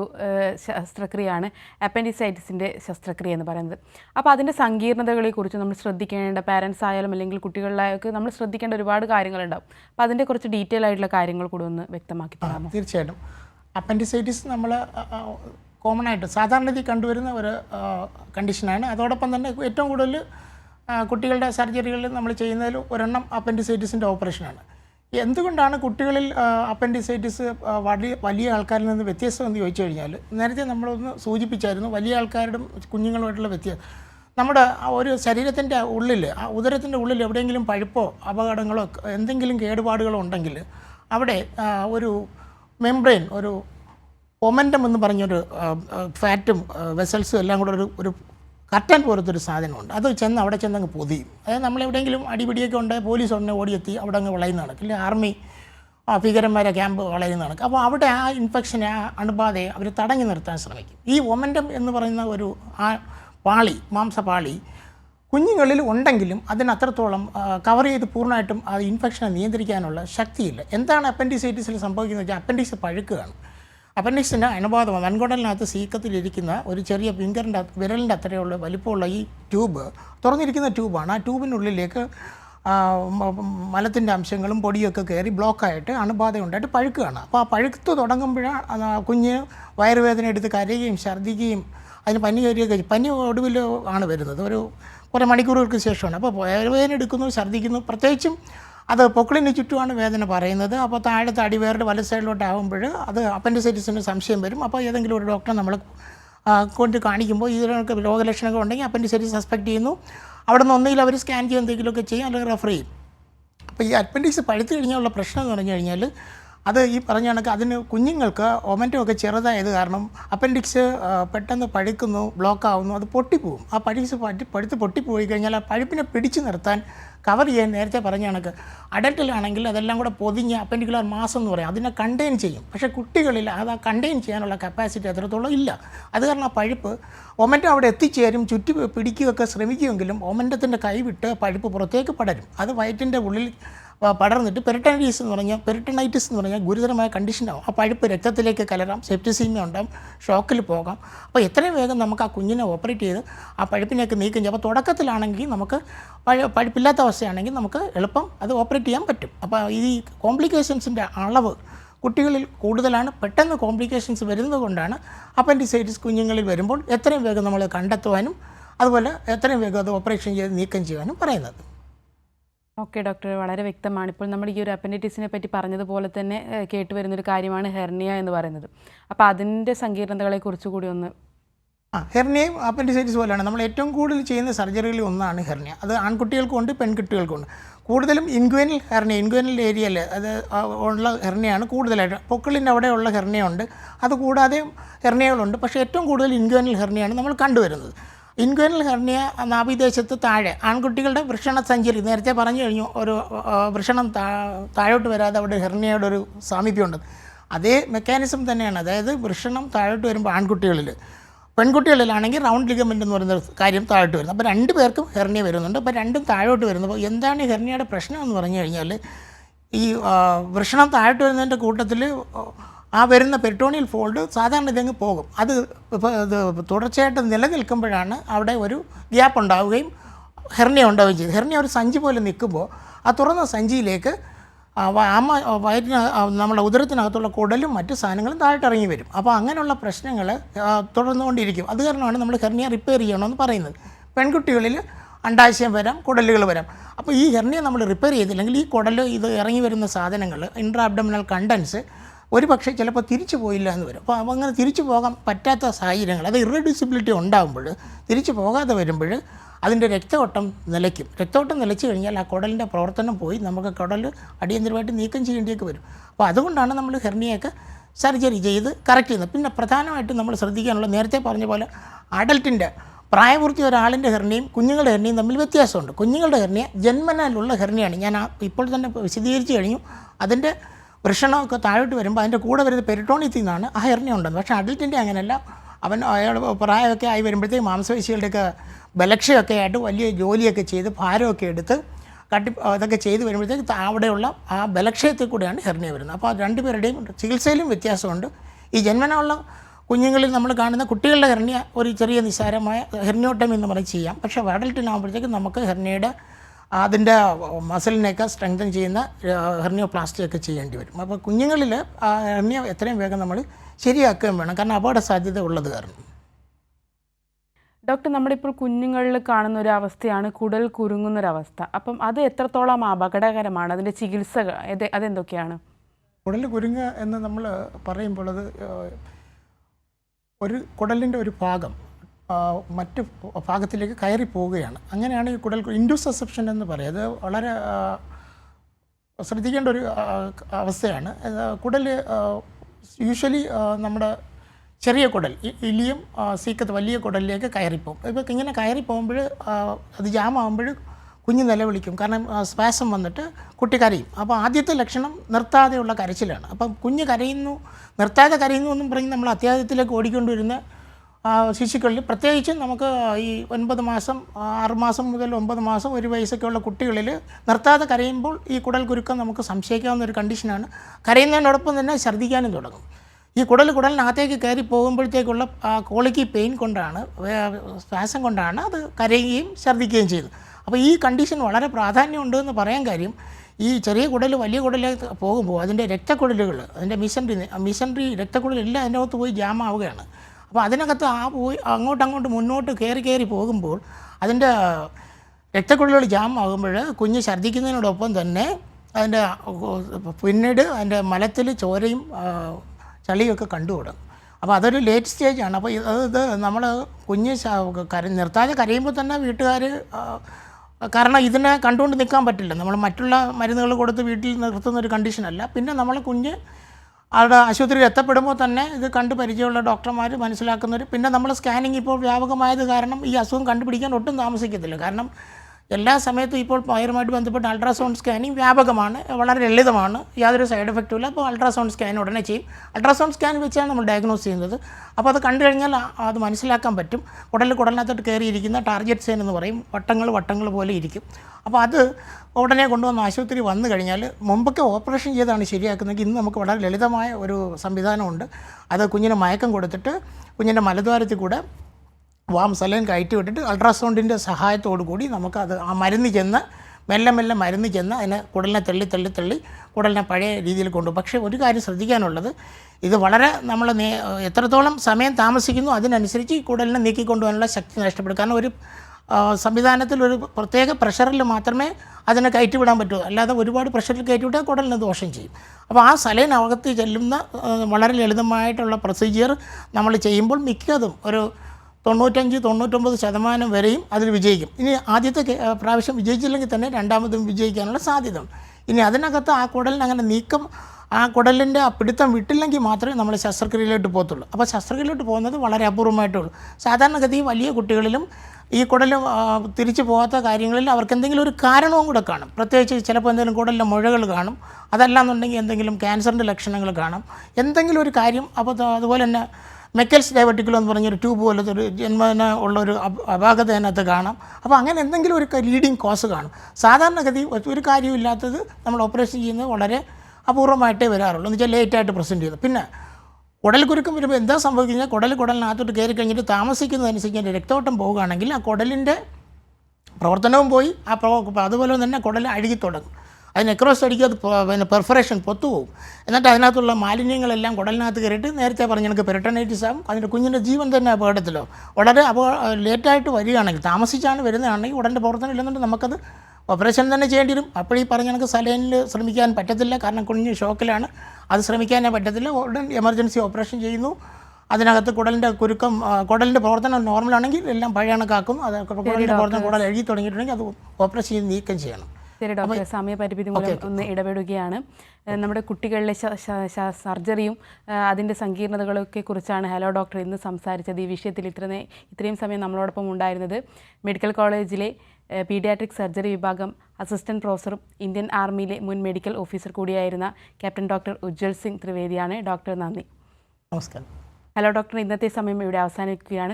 ശസ്ത്രക്രിയയാണ് അപ്പൻഡിസൈറ്റിസിന്റെ ശസ്ത്രക്രിയ എന്ന് പറയുന്നത്. അപ്പോൾ അതിന്റെ സങ്കീർണതകളെക്കുറിച്ച് നമ്മൾ ശ്രദ്ധിക്കേണ്ട പാരൻസ് ആയാലും അല്ലെങ്കിൽ കുട്ടികളിലായൊക്കെ നമ്മൾ ശ്രദ്ധിക്കേണ്ട ഒരുപാട് കാര്യങ്ങളുണ്ടാവും. അപ്പോൾ അതിന്റെ കുറച്ച് ഡീറ്റെയിൽ ആയിട്ടുള്ള കാര്യങ്ങൾ കൂടെ ഒന്ന് വ്യക്തമാക്കി തരാമോ? തീർച്ചയായിട്ടും. അപ്പൻഡിസൈറ്റിസ് നമ്മൾ കോമൺ ആയിട്ട് സാധാരണ രീതി കണ്ടുവരുന്ന ഒരു കണ്ടീഷനാണ് അതോടൊപ്പം തന്നെ ഏറ്റവും കൂടുതൽ കുട്ടികളുടെ സർജറികളിൽ നമ്മൾ ചെയ്യുന്നതിൽ ഒരെണ്ണം അപ്പൻഡിസൈറ്റിസിന്റെ ഓപ്പറേഷനാണ് എന്തുകൊണ്ടാണ് കുട്ടികളിൽ അപ്പൻഡിസൈറ്റിസ് വലിയ വലിയ ആൾക്കാരിൽ നിന്ന് വ്യത്യസ്തം എന്ന് ചോദിച്ചു കഴിഞ്ഞാൽ നേരത്തെ നമ്മളൊന്ന് സൂചിപ്പിച്ചായിരുന്നു വലിയ ആൾക്കാരുടെ കുഞ്ഞുങ്ങളുമായിട്ടുള്ള വ്യത്യാസം. നമ്മുടെ ഒരു ശരീരത്തിന്റെ ഉള്ളിൽ ആ ഉദരത്തിന്റെ ഉള്ളിൽ എവിടെയെങ്കിലും പഴുപ്പോ അപകടങ്ങളോ എന്തെങ്കിലും കേടുപാടുകളോ ഉണ്ടെങ്കിൽ അവിടെ ഒരു മെംബ്രെയിൻ ഒരു ഒമന്റം എന്ന് പറഞ്ഞൊരു ഫാറ്റും വെസൽസും എല്ലാം കൂടെ ഒരു ഒരു കർട്ടൻ പോലത്തെ ഒരു സാധനമുണ്ട്. അത് ചെന്ന് അവിടെ ചെന്ന് അങ്ങ് പൊതിയും. അതായത് നമ്മൾ എവിടെയെങ്കിലും അടിപിടിയൊക്കെ ഉണ്ട് പോലീസ് ഉടനെ ഓടിയെത്തി അവിടെ അങ്ങ് വിളയുന്ന കണക്ക്. അല്ലെങ്കിൽ ആർമി ആ ഭീകരന്മാരെ ക്യാമ്പ് വളയുന്ന കണക്ക്. അപ്പോൾ അവിടെ ആ ഇൻഫെക്ഷനെ ആ അണുബാധയെ അവർ തടഞ്ഞു നിർത്താൻ ശ്രമിക്കും. ഈ ഒമന്റം എന്ന് പറയുന്ന ഒരു ആ പാളി മാംസപാളി കുഞ്ഞുങ്ങളിൽ ഉണ്ടെങ്കിലും അതിനത്രത്തോളം കവർ ചെയ്ത് പൂർണമായിട്ടും ആ ഇൻഫെക്ഷനെ നിയന്ത്രിക്കാനുള്ള ശക്തിയില്ല. എന്താണ് അപ്പൻഡിസൈറ്റിസിൽ സംഭവിക്കുന്നത് വെച്ചാൽ അപ്പൻഡിക്സ് പഴുക്കുകയാണ്. അപ്പൻഡിക്സിന് അനുപാതം വൻകുടലിനകത്ത് സീക്കത്തിലിരിക്കുന്ന ഒരു ചെറിയ ഫിംഗറിന്റെ വിരലിന്റെ അത്രയുള്ള വലിപ്പമുള്ള ഈ ട്യൂബ് തുറന്നിരിക്കുന്ന ട്യൂബാണ്. ആ ട്യൂബിനുള്ളിലേക്ക് മലത്തിന്റെ അംശങ്ങളും പൊടിയൊക്കെ കയറി ബ്ലോക്കായിട്ട് അണുബാധ ഉണ്ടായിട്ട് പഴുക്കുകയാണ്. അപ്പോൾ ആ പഴുത്ത് തുടങ്ങുമ്പോഴാണ് കുഞ്ഞ് വയറുവേദന എടുത്ത് കരയുകയും ഛർദ്ദിക്കുകയും അതിന് പനി കയറിയൊക്കെ. പനി ഒടുവിൽ ആണ് വരുന്നത്. ഒരു കുറേ മണിക്കൂറുകൾക്ക് ശേഷമാണ്. അപ്പോൾ വയറുവേദന എടുക്കുന്നു ഛർദ്ദിക്കുന്നു. പ്രത്യേകിച്ചും അത് പൊക്കിളിന് ചുറ്റുമാണ് വേദന പറയുന്നത്. അപ്പോൾ താഴത്തെ അടിവേറിന്റെ വല സൈഡിലോട്ട് ആകുമ്പോൾ അത് അപ്പൻഡിസൈറ്റിസിന് സംശയം വരും. അപ്പോൾ ഏതെങ്കിലും ഒരു ഡോക്ടറെ നമ്മൾ കൊണ്ട് കാണിക്കുമ്പോൾ ഇതിനൊക്കെ രോഗലക്ഷണങ്ങൾ ഉണ്ടെങ്കിൽ അപ്പൻഡിസൈറ്റിസ് സസ്പെക്ട് ചെയ്യുന്നു. അവിടെ നിന്ന് ഒന്നുകിൽ അവർ സ്കാൻ ചെയ്യുക എന്തെങ്കിലുമൊക്കെ ചെയ്യും അല്ലെങ്കിൽ റെഫർ ചെയ്യും. അപ്പോൾ ഈ അപ്പൻഡിക്സ് പഴുത്തു കഴിഞ്ഞാലുള്ള പ്രശ്നം എന്ന് പറഞ്ഞു കഴിഞ്ഞാൽ അത് ഈ പറഞ്ഞ കണക്ക് അതിന് കുഞ്ഞുങ്ങൾക്ക് ഒമന്റും ഒക്കെ ചെറുതായത് കാരണം അപ്പൻഡിക്സ് പെട്ടെന്ന് പഴുക്കുന്നു ബ്ലോക്ക് ആവുന്നു അത് പൊട്ടിപ്പോവും. ആ പഴുക്സ് പറ്റി പഴുത്ത് പൊട്ടിപ്പോയി കഴിഞ്ഞാൽ ആ പഴുപ്പിനെ പിടിച്ചു നിർത്താൻ കവർ ചെയ്യാൻ നേരത്തെ പറഞ്ഞ കണക്ക് അഡൽട്ടിലാണെങ്കിൽ അതെല്ലാം കൂടെ പൊതിഞ്ഞ് അപ്പൻഡിക്കുലർ മാസം എന്ന് പറയും. അതിനെ കണ്ടെയ്ൻ ചെയ്യും. പക്ഷേ കുട്ടികളിൽ അത് ആ കണ്ടെയ്ൻ ചെയ്യാനുള്ള കപ്പാസിറ്റി അത്രത്തോളം ഇല്ല. അത് കാരണം ആ പഴുപ്പ് ഒമന്റം അവിടെ എത്തിച്ചേരും ചുറ്റി പിടിക്കുകയൊക്കെ ശ്രമിക്കുമെങ്കിലും ഒമന്റത്തിന്റെ കൈവിട്ട് പഴുപ്പ് പുറത്തേക്ക് പടരും. അത് വയറ്റിന്റെ ഉള്ളിൽ പടർന്നിട്ട് പെരിട്ടനൈറ്റിസ് എന്ന് പറഞ്ഞാൽ പെരിട്ടനൈറ്റിസ് എന്ന് പറഞ്ഞാൽ ഗുരുതരമായ കണ്ടീഷനാവും ആ പഴുപ്പ് രക്തത്തിലേക്ക് കലരാം സെപ്റ്റിസീമിയ ഉണ്ടാകും ഷോക്കിൽ പോകാം. അപ്പോൾ എത്രയും വേഗം നമുക്ക് ആ കുഞ്ഞിനെ ഓപ്പറേറ്റ് ചെയ്ത് ആ പഴുപ്പിനെയൊക്കെ നീക്കം ചെയ്യാം. അപ്പോൾ തുടക്കത്തിലാണെങ്കിൽ നമുക്ക് പഴ പഴുപ്പില്ലാത്ത അവസ്ഥയാണെങ്കിൽ നമുക്ക് എളുപ്പം അത് ഓപ്പറേറ്റ് ചെയ്യാൻ പറ്റും. അപ്പോൾ ഈ കോംപ്ലിക്കേഷൻസിന്റെ അളവ് കുട്ടികളിൽ കൂടുതലാണ്. പെട്ടെന്ന് കോംപ്ലിക്കേഷൻസ് വരുന്നത് കൊണ്ടാണ് അപ്പൻഡിസൈറ്റിസ് കുഞ്ഞുങ്ങളിൽ വരുമ്പോൾ എത്രയും വേഗം നമ്മൾ കണ്ടെത്തുവാനും അതുപോലെ എത്രയും വേഗം അത് ഓപ്പറേഷൻ ചെയ്ത് നീക്കം ചെയ്യാനും പറയുന്നത്. ഓക്കെ ഡോക്ടർ വളരെ വ്യക്തമാണ്. ഇപ്പോൾ നമ്മൾ ഈ ഒരു അപ്പൻഡിറ്റിസിനെ പറ്റി പറഞ്ഞതുപോലെ തന്നെ ഏഹ്, കേട്ട് വരുന്നൊരു കാര്യമാണ് ഹെർണിയ എന്ന് പറയുന്നത്. അപ്പോൾ അതിന്റെ സങ്കീർണതകളെ കുറിച്ച് കൂടി ഒന്ന് ആ ഹെർണിയയും അപ്പൻഡിസൈറ്റിസ് പോലെയാണ്. നമ്മൾ ഏറ്റവും കൂടുതൽ ചെയ്യുന്ന സർജറികളിൽ ഒന്നാണ് ഹെർണിയ. അത് ആൺകുട്ടികൾക്കുണ്ട് പെൺകുട്ടികൾക്കുണ്ട് കൂടുതലും ഇൻഗ്വനൽ ഹെർണിയ ഇൻഗ്വനൽ ഏരിയയിൽ അത് ഉള്ള ഹെർണിയാണ് കൂടുതലായിട്ട്. പൊക്കിളിന്റെ അവിടെയുള്ള ഹെർണിയുണ്ട്. അതുകൂടാതെ ഹെർണിയകളുണ്ട് പക്ഷേ ഏറ്റവും കൂടുതൽ ഇൻഗ്വനൽ ഹെർണിയാണ് നമ്മൾ കണ്ടുവരുന്നത്. ഇൻക്വനൽ ഹെർണിയ നാഭിദേശത്ത് താഴെ ആൺകുട്ടികളുടെ വൃഷണ സഞ്ചരി നേരത്തെ പറഞ്ഞു കഴിഞ്ഞു ഒരു വൃഷണം താഴോട്ട് വരാതെ അവിടെ ഹെർണിയയുടെ ഒരു സാമീപ്യമുണ്ട്. അതേ മെക്കാനിസം തന്നെയാണ്. അതായത് വൃഷണം താഴോട്ട് വരുമ്പോൾ ആൺകുട്ടികളിൽ പെൺകുട്ടികളിലാണെങ്കിൽ റൗണ്ട് ലിഗമെന്റ് എന്ന് പറയുന്ന കാര്യം താഴോട്ട് വരുന്നത് അപ്പോൾ രണ്ട് പേർക്കും ഹെർണിയ വരുന്നുണ്ട്. അപ്പോൾ രണ്ടും താഴോട്ട് വരുന്നത് അപ്പോൾ എന്താണ് ഈ ഹെർണിയയുടെ പ്രശ്നം എന്ന് പറഞ്ഞു കഴിഞ്ഞാൽ ഈ വൃഷണം താഴോട്ട് വരുന്നതിന്റെ കൂട്ടത്തിൽ ആ വരുന്ന പെട്രോണിയൽ ഫോൾഡ് സാധാരണ ഇതങ്ങ് പോകും. അത് തുടർച്ചയായിട്ട് നിലനിൽക്കുമ്പോഴാണ് അവിടെ ഒരു ഗ്യാപ്പ് ഉണ്ടാവുകയും ഹെർണിയ ഉണ്ടാവുകയും ചെയ്തു ഹെർണിയ ഒരു സഞ്ചി പോലെ നിൽക്കുമ്പോൾ ആ തുറന്ന സഞ്ചിയിലേക്ക് അമ്മ വയറ്റിന് നമ്മുടെ ഉദരത്തിനകത്തുള്ള കുടലും മറ്റു സാധനങ്ങളും താഴോട്ട് ഇറങ്ങി വരും. അപ്പോൾ അങ്ങനെയുള്ള പ്രശ്നങ്ങൾ തുടർന്നുകൊണ്ടിരിക്കും. അത് കാരണമാണ് നമ്മൾ ഹെർണിയ റിപ്പയർ ചെയ്യണമെന്ന് പറയുന്നത്. പെൺകുട്ടികളിൽ അണ്ടാശയം വരാം കുടലുകൾ വരാം. അപ്പോൾ ഈ ഹെർണിയ നമ്മൾ റിപ്പയർ ചെയ്തില്ലെങ്കിൽ ഈ കുടൽ ഇത് ഇറങ്ങി വരുന്ന സാധനങ്ങൾ ഇൻട്രാ അബ്ഡമിനൽ കണ്ടൻസ് ഒരു പക്ഷേ ചിലപ്പോൾ തിരിച്ചു പോയില്ല എന്ന് വരും. അപ്പോൾ അങ്ങനെ തിരിച്ചു പോകാൻ പറ്റാത്ത സാഹചര്യങ്ങൾ അത് ഇറഡ്യൂസിബിലിറ്റി ഉണ്ടാകുമ്പോൾ തിരിച്ചു പോകാതെ വരുമ്പോൾ അതിന്റെ രക്തോട്ടം നിലയ്ക്കും. രക്തോട്ടം നിലച്ചു കഴിഞ്ഞാൽ ആ കുടലിന്റെ പ്രവർത്തനം പോയി നമുക്ക് കുടൽ അടിയന്തരമായിട്ട് നീക്കം ചെയ്യേണ്ടിയൊക്കെ വരും. അപ്പോൾ അതുകൊണ്ടാണ് നമ്മൾ ഹെർണിയൊക്കെ സർജറി ചെയ്ത് കറക്റ്റ് ചെയ്യുന്നത്. പിന്നെ പ്രധാനമായിട്ടും നമ്മൾ ശ്രദ്ധിക്കാനുള്ള നേരത്തെ പറഞ്ഞ പോലെ അഡൽട്ടിന്റെ പ്രായപൂർത്തി ഒരാളിന്റെ ഹെർണിയും കുഞ്ഞുങ്ങളുടെ ഹെർണിയും തമ്മിൽ വ്യത്യാസമുണ്ട്. കുഞ്ഞുങ്ങളുടെ ഹെർണിയ ജന്മനാലുള്ള ഹെർണിയാണ്. ഞാൻ ഇപ്പോൾ തന്നെ വിശദീകരിച്ച് കഴിഞ്ഞു. അതിന്റെ വൃഷണമൊക്കെ താഴോട്ട് വരുമ്പോൾ അതിന്റെ കൂടെ വരുന്ന പെരിട്ടോണിത്തിൽ നിന്നാണ് ആ ഹെർണിയ ഉണ്ടെന്ന് പക്ഷേ അഡൽറ്റിന്റെ അങ്ങനെയല്ല അവൻ അയാൾ പ്രായമൊക്കെ ആയി വരുമ്പോഴത്തേക്ക് മാംസപേശികളുടെയൊക്കെ ബലക്ഷയൊക്കെ ആയിട്ട് വലിയ ജോലിയൊക്കെ ചെയ്ത് ഭാരമൊക്കെ എടുത്ത് കട്ടി അതൊക്കെ ചെയ്ത് വരുമ്പോഴത്തേക്ക് അവിടെയുള്ള ആ ബലക്ഷയത്തിൽ കൂടെയാണ് ഹെർണിയ വരുന്നത്. അപ്പോൾ രണ്ടുപേരുടെയും ചികിത്സയിലും വ്യത്യാസമുണ്ട്. ഈ ജന്മനമുള്ള കുഞ്ഞുങ്ങളിൽ നമ്മൾ കാണുന്ന കുട്ടികളുടെ ഹെർണിയ ഒരു ചെറിയ നിസ്സാരമായ ഹെർണിയോട്ടം എന്ന് പറഞ്ഞ് ചെയ്യാം. പക്ഷേ വടൽട്ടിനാകുമ്പോഴത്തേക്ക് നമുക്ക് ഹെർണിയയുടെ അതിന്റെ മസിലിനെയൊക്കെ സ്ട്രെങ്തൻ ചെയ്യുന്ന ഹെർണിയോപ്ലാസ്റ്റി ഒക്കെ ചെയ്യേണ്ടി വരും. അപ്പോൾ കുഞ്ഞുങ്ങളിൽ ആ ഹെർണിയ എത്രയും വേഗം നമ്മൾ ശരിയാക്കുകയും വേണം. കാരണം അപകട സാധ്യത ഉള്ളത് കാരണം. ഡോക്ടർ നമ്മളിപ്പോൾ ഇപ്പോൾ കുഞ്ഞുങ്ങളിൽ കാണുന്ന ഒരു അവസ്ഥയാണ് കുടൽ കുരുങ്ങുന്ന ഒരു അവസ്ഥ അപ്പം അത് എത്രത്തോളം അപകടകരമാണ്? അതിന്റെ ചികിത്സ അത് അതെന്തൊക്കെയാണ്? കുടൽ കുരുങ്ങ എന്ന് നമ്മൾ പറയുമ്പോൾ അത് ഒരു കുടലിന്റെ ഒരു ഭാഗം മറ്റ് ഭാഗത്തിലേക്ക് കയറി പോവുകയാണ്. അങ്ങനെയാണ് ഈ കുടൽ ഇൻഡ്യൂസ് അസെപ്ഷൻ എന്ന് പറയുന്നത്. വളരെ ശ്രദ്ധിക്കേണ്ട ഒരു അവസ്ഥയാണ്. കുടൽ യൂഷ്വലി നമ്മുടെ ചെറിയ കുടൽ ഇലിയും സീക്കത്ത് വലിയ കുടലിലേക്ക് കയറിപ്പോവും. ഇപ്പോൾ ഇങ്ങനെ കയറി പോകുമ്പോൾ അത് ജാമാകുമ്പോൾ കുഞ്ഞ് നിലവിളിക്കും. കാരണം ശ്വാസം വന്നിട്ട് കുട്ടി കരയും. അപ്പോൾ ആദ്യത്തെ ലക്ഷണം നിർത്താതെയുള്ള കരച്ചിലാണ്. അപ്പം കുഞ്ഞ് കരയുന്നു നിർത്താതെ കരയുന്നു എന്നും പറഞ്ഞ് നമ്മൾ അത്യാഹിതത്തിലേക്ക് ഓടിക്കൊണ്ടുവരുന്ന ആ, ശിശുക്കളിൽ പ്രത്യേകിച്ച് നമുക്ക് ഈ ഒൻപത് മാസം ആറുമാസം മുതൽ ഒമ്പത് മാസം ഒരു വയസ്സൊക്കെയുള്ള കുട്ടികളിൽ നിർത്താതെ കരയുമ്പോൾ ഈ കുടൽ കുരുക്കം നമുക്ക് സംശയിക്കാവുന്ന ഒരു കണ്ടീഷനാണ്. കരയുന്നതിനോടൊപ്പം തന്നെ ഛർദ്ദിക്കാനും തുടങ്ങും. ഈ കുടൽ കുടലിനകത്തേക്ക് കയറി പോകുമ്പോഴത്തേക്കുള്ള കോളിക്ക് പെയിൻ കൊണ്ടാണ് ശ്വാസം കൊണ്ടാണ് അത് കരയുകയും ഛർദ്ദിക്കുകയും ചെയ്തത്. അപ്പോൾ ഈ കണ്ടീഷൻ വളരെ പ്രാധാന്യമുണ്ട് എന്ന് പറയാൻ കാര്യം ഈ ചെറിയ കുടൽ വലിയ കുടലിലേക്ക് പോകുമ്പോൾ അതിന്റെ രക്തക്കുടലുകൾ അതിന്റെ മിഷൻറി മിഷൻറി രക്തക്കുടലെല്ലാം അതിനകത്ത് പോയി ജാം ആവുകയാണ്. അപ്പോൾ അതിനകത്ത് ആ പോയി അങ്ങോട്ട് അങ്ങോട്ട് മുന്നോട്ട് കയറി കയറി പോകുമ്പോൾ അതിന്റെ രക്തക്കുഴലുകൾ ജാം ആകുമ്പോൾ കുഞ്ഞ് ഛർദ്ദിക്കുന്നതിനോടൊപ്പം തന്നെ അതിന്റെ പിന്നീട് അതിന്റെ മലത്തിൽ ചോരയും ചളിയൊക്കെ കണ്ടു അപ്പോൾ അതൊരു ലേറ്റ് സ്റ്റേജാണ്. അപ്പോൾ ഇത് നമ്മൾ കുഞ്ഞ് കര നിർത്താതെ കരയുമ്പോൾ തന്നെ വീട്ടുകാർ കാരണം ഇതിനെ കണ്ടുകൊണ്ട് നിൽക്കാൻ പറ്റില്ല. നമ്മൾ മറ്റുള്ള മരുന്നുകൾ കൊടുത്ത് വീട്ടിൽ നിർത്തുന്ന ഒരു കണ്ടീഷനല്ല. പിന്നെ നമ്മളെ കുഞ്ഞ് അവിടെ ആശുപത്രിയിൽ എത്തപ്പെടുമ്പോൾ തന്നെ ഇത് കണ്ട് പരിചയമുള്ള ഡോക്ടർമാർ മനസ്സിലാക്കുന്നവർ. പിന്നെ നമ്മൾ സ്കാനിങ് ഇപ്പോൾ വ്യാപകമായത് കാരണം ഈ അസുഖം കണ്ടുപിടിക്കാൻ ഒട്ടും താമസിക്കത്തില്ല. കാരണം എല്ലാ സമയത്തും ഇപ്പോൾ വയറുമായിട്ട് ബന്ധപ്പെട്ട് അൾട്രാസൗണ്ട് സ്കാനിങ് വ്യാപകമാണ് വളരെ ലളിതമാണ് യാതൊരു സൈഡ് എഫക്റ്റും ഇല്ല. അപ്പോൾ അൾട്രാസൗണ്ട് സ്കാൻ ഉടനെ ചെയ്യും. അൾട്രാസൗണ്ട് സ്കാൻ വെച്ചാണ് നമ്മൾ ഡയഗ്നോസ് ചെയ്യുന്നത്. അപ്പോൾ അത് കണ്ടു കഴിഞ്ഞാൽ അത് മനസ്സിലാക്കാൻ പറ്റും. കുടലിൽ കുടലിനകത്തോട്ട് കയറിയിരിക്കുന്ന ടാർഗറ്റ് സൈൻ എന്ന് പറയും. വട്ടങ്ങൾ വട്ടങ്ങൾ പോലെ ഇരിക്കും. അപ്പോൾ അത് ഉടനെ കൊണ്ടുവന്ന ആശുപത്രി വന്നു കഴിഞ്ഞാൽ മുമ്പൊക്കെ ഓപ്പറേഷൻ ചെയ്താണ് ശരിയാക്കുന്നതെങ്കിൽ ഇന്ന് നമുക്ക് വളരെ ലളിതമായ ഒരു സംവിധാനമുണ്ട്. അത് കുഞ്ഞിന് മയക്കം കൊടുത്തിട്ട് കുഞ്ഞിന്റെ മലദ്വാരത്തിൽ കൂടെ വാം സലൈൻ കയറ്റി വിട്ടിട്ട് അൾട്രാസൗണ്ടിന്റെ സഹായത്തോടു കൂടി നമുക്കത് ആ മരുന്ന് ചെന്ന് മെല്ലെ മെല്ലെ മരുന്ന് ചെന്ന് അതിനെ കുടലിനെ തള്ളി തള്ളി തള്ളി കുടലിനെ പഴയ രീതിയിൽ കൊണ്ടുപോകും പക്ഷേ ഒരു കാര്യം ശ്രദ്ധിക്കാനുള്ളത് ഇത് വളരെ നമ്മൾ എത്രത്തോളം സമയം താമസിക്കുന്നു അതിനനുസരിച്ച് ഈ കുടലിനെ നീക്കിക്കൊണ്ടുപോകാനുള്ള ശക്തി നഷ്ടപ്പെടും. കാരണം ഒരു സംവിധാനത്തിൽ ഒരു പ്രത്യേക പ്രഷറിൽ മാത്രമേ അതിനെ കയറ്റി വിടാൻ പറ്റൂ. അല്ലാതെ ഒരുപാട് പ്രഷറിൽ കയറ്റി വിട്ടാൽ കുടലിന് ദോഷം ചെയ്യും. അപ്പോൾ ആ സലൈൻ അകത്ത് ചെല്ലുന്ന വളരെ ലളിതമായിട്ടുള്ള പ്രൊസീജിയർ നമ്മൾ ചെയ്യുമ്പോൾ മിക്കതും ഒരു തൊണ്ണൂറ്റഞ്ച് തൊണ്ണൂറ്റൊമ്പത് ശതമാനം വരെയും അതിൽ വിജയിക്കും. ഇനി ആദ്യത്തെ പ്രാവശ്യം വിജയിച്ചില്ലെങ്കിൽ തന്നെ രണ്ടാമതും വിജയിക്കാനുള്ള സാധ്യത ഉണ്ട് ഇനി അതിനകത്ത് ആ കുടലിന് അങ്ങനെ നീക്കം ആ കുടലിന്റെ ആ പിടുത്തം വിട്ടില്ലെങ്കിൽ മാത്രമേ നമ്മൾ ശസ്ത്രക്രിയയിലോട്ട് പോകത്തുള്ളൂ. അപ്പോൾ ശസ്ത്രക്രിയയിലോട്ട് പോകുന്നത് വളരെ അപൂർവമായിട്ടേ ഉള്ളൂ. സാധാരണഗതി വലിയ കുട്ടികളിലും ഈ കുടൽ തിരിച്ചു പോകാത്ത കാര്യങ്ങളിൽ അവർക്ക് എന്തെങ്കിലും ഒരു കാരണവും കൂടെ കാണും. പ്രത്യേകിച്ച് ചിലപ്പോൾ എന്തെങ്കിലും കുടലിലെ മുഴകൾ കാണും. അതല്ല എന്നുണ്ടെങ്കിൽ എന്തെങ്കിലും ക്യാൻസറിന്റെ ലക്ഷണങ്ങൾ കാണും. എന്തെങ്കിലും ഒരു കാര്യം അപ്പോൾ അതുപോലെ തന്നെ മെക്കൽസ് ഡയബറ്റിക്കലോ എന്ന് പറഞ്ഞൊരു ട്യൂബ് പോലത്തെ ഒരു ജന്മന ഉള്ള ഒരു അപ- അപാകത അതിനകത്ത് കാണാം. അപ്പോൾ അങ്ങനെ എന്തെങ്കിലും ഒരു ലീഡിങ് കോസ് കാണും. സാധാരണഗതി ഒരു- കാര്യമില്ലാത്തത് നമ്മൾ ഓപ്പറേഷൻ ചെയ്യുന്നത് വളരെ അപൂർവമായിട്ടേ വരാറുള്ളൂ. എന്ന് വെച്ചാൽ ലേറ്റായിട്ട് പ്രസന്റ് ചെയ്യുന്നത്. പിന്നെ കുടൽ കുരുക്കം വരുമ്പോൾ എന്താ സംഭവിക്കുന്നത് കുടൽ കുടലിനകത്തോട്ട് കയറി കഴിഞ്ഞിട്ട് താമസിക്കുന്നതനുസരിച്ച് അതിന്റെ രക്തോട്ടം പോവുകയാണെങ്കിൽ ആ കുടലിന്റെ പ്രവർത്തനവും പോയി. ആ പ്രോ അതുപോലെ തന്നെ കുടൽ അഴുകി തുടങ്ങും അത് ക്രോസ് അടിക്കും അത് പിന്നെ പെർഫറേഷൻ പൊത്തുപോകും എന്നിട്ട് അതിനകത്തുള്ള മാലിന്യങ്ങളെല്ലാം കുടലിനകത്ത് കയറിയിട്ട് നേരത്തെ പറഞ്ഞ എനിക്ക് പെരട്ടനൈറ്റിസ് ആകും അതിന്റെ കുഞ്ഞിന്റെ ജീവൻ തന്നെ അപകടത്തിലോ വളരെ അപകട ലേറ്റായിട്ട് വരികയാണെങ്കിൽ താമസിച്ചാണ് വരുന്നതാണെങ്കിൽ ഉടന്റെ പ്രവർത്തനം ഇല്ലെന്നുണ്ടെങ്കിൽ നമുക്കത് ഓപ്പറേഷൻ തന്നെ ചെയ്യേണ്ടി വരും. അപ്പോൾ ഈ പറഞ്ഞ കണക്ക് സലൈനിൽ ശ്രമിക്കാൻ പറ്റത്തില്ല. കാരണം കുഞ്ഞ് ഷോക്കിലാണ്. അത് ശ്രമിക്കാനേ പറ്റത്തില്ല. ഉടൻ എമർജൻസി ഓപ്പറേഷൻ ചെയ്യുന്നു. അതിനകത്ത് കുടലിന്റെ കുരുക്കം കുടലിന്റെ പ്രവർത്തനം നോർമലാണെങ്കിൽ എല്ലാം പഴയ കണക്കാക്കും. അത് കുടലിന്റെ പ്രവർത്തനം കുടൽ എഴുതി തുടങ്ങിയിട്ടുണ്ടെങ്കിൽ അത് ഓപ്പറേഷൻ ചെയ്ത് നീക്കം ചെയ്യണം. ശരി ഡോക്ടർ സമയപരിമിതി മൂലം ഒന്ന് ഇടപെടുകയാണ്. നമ്മുടെ കുട്ടികളിലെ സർജറിയും അതിന്റെ സങ്കീർണതകളൊക്കെ കുറിച്ചാണ് ഹലോ ഡോക്ടർ ഇന്ന് സംസാരിച്ചത്. ഈ വിഷയത്തിൽ ഇത്രനേ ഇത്രയും സമയം നമ്മളോടൊപ്പം ഉണ്ടായിരുന്നത് മെഡിക്കൽ കോളേജിലെ പീഡിയാട്രിക് സർജറി വിഭാഗം അസിസ്റ്റന്റ് പ്രൊഫസറും ഇന്ത്യൻ ആർമിയിലെ മുൻ മെഡിക്കൽ ഓഫീസർ കൂടിയായിരുന്ന ക്യാപ്റ്റൻ ഡോക്ടർ ഉജ്ജ്വൽ സിംഗ് ത്രിവേദിയാണ്. ഡോക്ടർ നന്ദി. നമസ്കാരം. ഹലോ ഡോക്ടർ ഇന്നത്തെ സമയം ഇവിടെ അവസാനിക്കുകയാണ്.